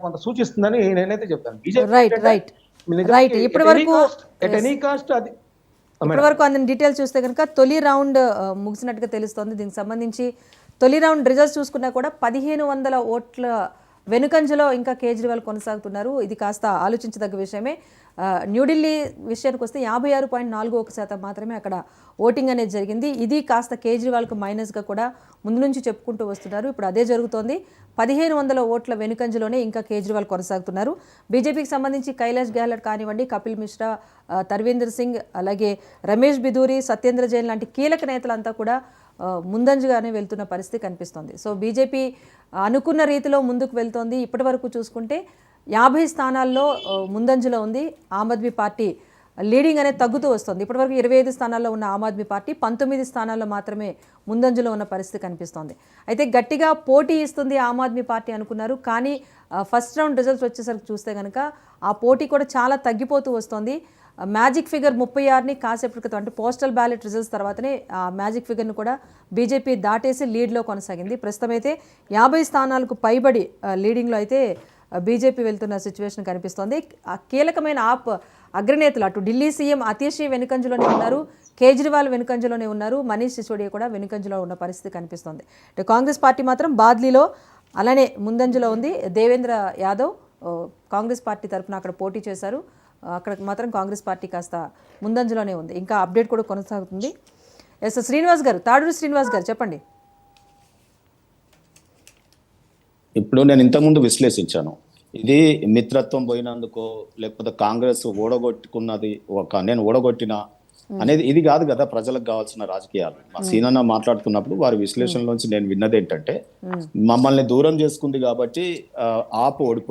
కొంత సూచిస్తుందని నేనైతే చెప్తాను. రైట్ రైట్ రైట్ ఇప్పటి వరకు ఎట్ ఎనీ కాస్ట్ అది ఇప్పటి వరకు అందిన డీటెయిల్స్ చూస్తే కనుక తొలి రౌండ్ ఆ, ముగిసినట్టుగా తెలుస్తోంది. దీనికి సంబంధించి తొలి రౌండ్ రిజల్ట్స్ చూసుకున్నా కూడా పదిహేను వందల ఓట్ల వెనుకంజలో ఇంకా కేజ్రీవాల్ కొనసాగుతున్నారు. ఇది కాస్త ఆలోచించదగ్గ విషయమే. న్యూఢిల్లీ విషయానికి వస్తే యాభై ఆరు పాయింట్ నాలుగు ఒక శాతం మాత్రమే అక్కడ ఓటింగ్ అనేది జరిగింది. ఇది కాస్త కేజ్రీవాల్కు మైనస్గా కూడా ముందు నుంచి చెప్పుకుంటూ వస్తున్నారు. ఇప్పుడు అదే జరుగుతోంది. పదిహేను వందల ఓట్ల వెనుకంజలోనే ఇంకా కేజ్రీవాల్ కొనసాగుతున్నారు. బీజేపీకి సంబంధించి కైలాష్ గెహ్లట్ కానివ్వండి కపిల్ మిశ్రా తర్వీందర్ సింగ్ అలాగే రమేష్ బిదూరి సత్యేంద్ర జైన్ లాంటి కీలక నేతలంతా కూడా ముందంజగానే వెళ్తున్న పరిస్థితి కనిపిస్తోంది. సో బీజేపీ అనుకున్న రీతిలో ముందుకు వెళ్తోంది. ఇప్పటి వరకు చూసుకుంటే యాభై స్థానాల్లో ముందంజలో ఉంది. ఆమ్ ఆద్మీ పార్టీ లీడింగ్ అనేది తగ్గుతూ వస్తుంది. ఇప్పటివరకు ఇరవై ఐదు స్థానాల్లో ఉన్న ఆమ్ ఆద్మీ పార్టీ పంతొమ్మిది స్థానాల్లో మాత్రమే ముందంజలో ఉన్న పరిస్థితి కనిపిస్తోంది. అయితే గట్టిగా పోటీ ఇస్తుంది ఆమ్ ఆద్మీ పార్టీ అనుకున్నారు. కానీ ఫస్ట్ రౌండ్ రిజల్ట్స్ వచ్చేసరికి చూస్తే కనుక ఆ పోటీ కూడా చాలా తగ్గిపోతూ వస్తోంది. మ్యాజిక్ ఫిగర్ ముప్పై ఆరుని కాసేపటి క్రితం అంటే పోస్టల్ బ్యాలెట్ రిజల్ట్స్ తర్వాతనే ఆ మ్యాజిక్ ఫిగర్ను కూడా బీజేపీ దాటేసి లీడ్లో కొనసాగింది. ప్రస్తుతమైతే యాభై స్థానాలకు పైబడి లీడింగ్లో అయితే బీజేపీ వెళ్తున్న సిచ్యువేషన్ కనిపిస్తోంది. కీలకమైన ఆప్ అగ్రనేతలు అటు ఢిల్లీ సీఎం అతీషి వెనుకంజలోనే ఉన్నారు కేజ్రీవాల్ వెనుకంజలోనే ఉన్నారు మనీష్ సిసోడియా కూడా వెనుకంజలో ఉన్న పరిస్థితి కనిపిస్తోంది. అంటే కాంగ్రెస్ పార్టీ మాత్రం బాద్లీలో అలానే ముందంజలో ఉంది. దేవేంద్ర యాదవ్ కాంగ్రెస్ పార్టీ తరఫున అక్కడ పోటీ చేశారు. అక్కడ మాత్రం కాంగ్రెస్ పార్టీ కాస్త ముందంజలోనే ఉంది. ఇంకా అప్డేట్ కూడా కొనసాగుతుంది. ఎస్ శ్రీనివాస్ గారు తాడూరు శ్రీనివాస్ గారు చెప్పండి. ఇప్పుడు నేను ఇంతకుముందు విశ్లేషించాను. ఇది మిత్రత్వం పోయినందుకో లేకపోతే కాంగ్రెస్ ఓడగొట్టుకున్నది ఒక నేను ఓడగొట్టిన అనేది ఇది కాదు కదా ప్రజలకు కావాల్సిన రాజకీయాలు. మా సీనన్న మాట్లాడుతున్నప్పుడు వారి విశ్లేషణలోంచి నేను విన్నది ఏంటంటే మమ్మల్ని దూరం చేసుకుంది కాబట్టి ఆప్ ఓడిపోయింది.